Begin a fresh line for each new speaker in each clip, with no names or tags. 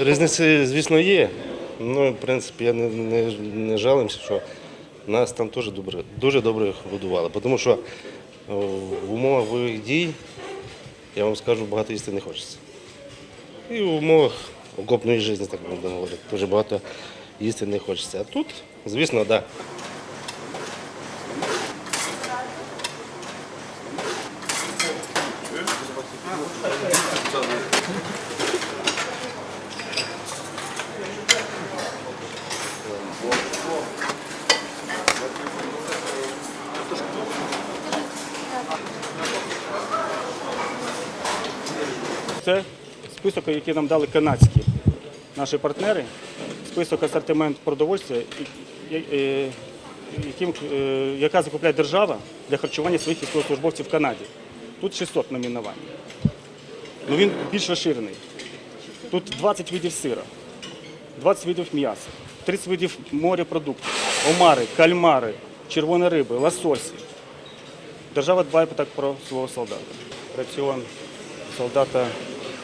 Різниці, звісно, є. Ну, в принципі, я не, не, не жалимся, що нас там теж добре, дуже добре годували. Тому що в умовах бойових дій, я вам скажу, багато їсти не хочеться. І в умовах окопної життя, так можна говорити, дуже багато їсти не хочеться. А тут, звісно, так. Да.
Це список, який нам дали канадські наші партнери. Список асортимент продовольства, яким, е, яка закупляє держава для харчування своїх військовослужбовців в Канаді. Тут 600 номінувань. Ну він більш розширений. Тут 20 видів сира, 20 видів м'яса, 30 видів морепродуктів, омари, кальмари, червоні риби, лососі. Держава дбає так про свого солдата. Раціон солдата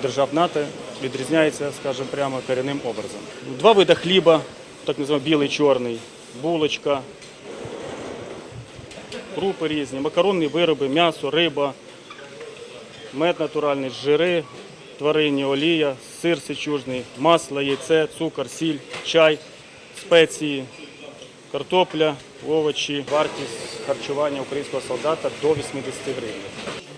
держав НАТО відрізняється, скажімо прямо, корінним образом. Два види хліба, так називаємо білий, чорний, булочка, крупи різні, макаронні вироби, м'ясо, риба, мед натуральний, жири, тваринні, олія, сир сечужний, масло, яйце, цукор, сіль, чай, спеції, картопля, овочі, вартість харчування українського солдата до 80 гривень.